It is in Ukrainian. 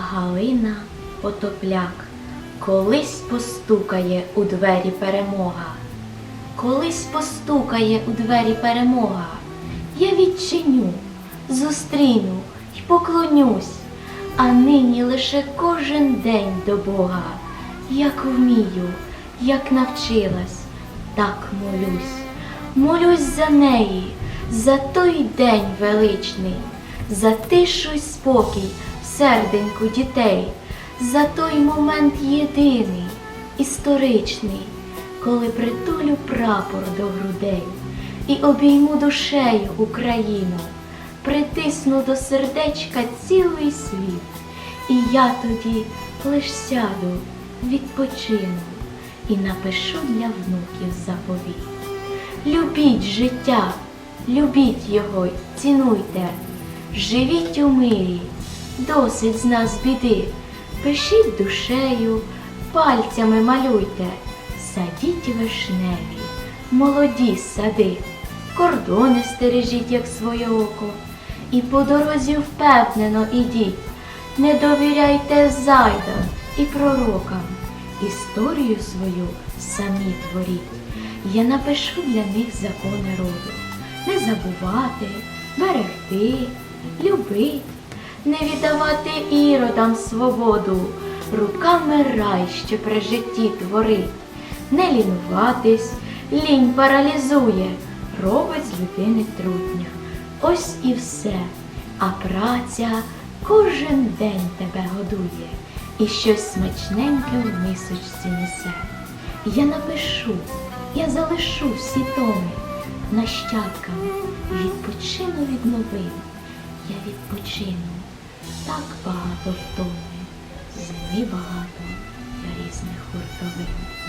Галина Потопляк колись постукає у двері перемога. Колись постукає у двері перемога. Я відчиню, зустріну й поклонюсь, а нині лише кожен день до Бога. Як вмію, як навчилась, так молюсь. Молюсь за неї, за той день величний, за тишу й спокій серденьку дітей, за той момент єдиний, історичний, коли притулю прапор до грудей і обійму душею Україну, притисну до сердечка цілий світ, і я тоді лиш сяду, відпочину і напишу для внуків заповіт. Любіть життя, любіть його, цінуйте, живіть у мирі, досить з нас біди. Пишіть душею, пальцями малюйте, садіть вишневі, молоді сади, кордони стережіть, як своє око, і по дорозі впевнено ідіть, не довіряйте зайдам і пророкам, історію свою самі творіть. Я напишу для них закони роду, не забувати, берегти, любить, не віддавати іродам свободу, руками рай, що при житті творить, не лінуватись, лінь паралізує, робить з людини трудня. Ось і все, а праця кожен день тебе годує. І щось смачненьке в мисочці несе. Я напишу, я залишу всі томи. Нащадкам, відпочину від новин. Я відпочину так багато в домі, землі багато для різних хуртовин.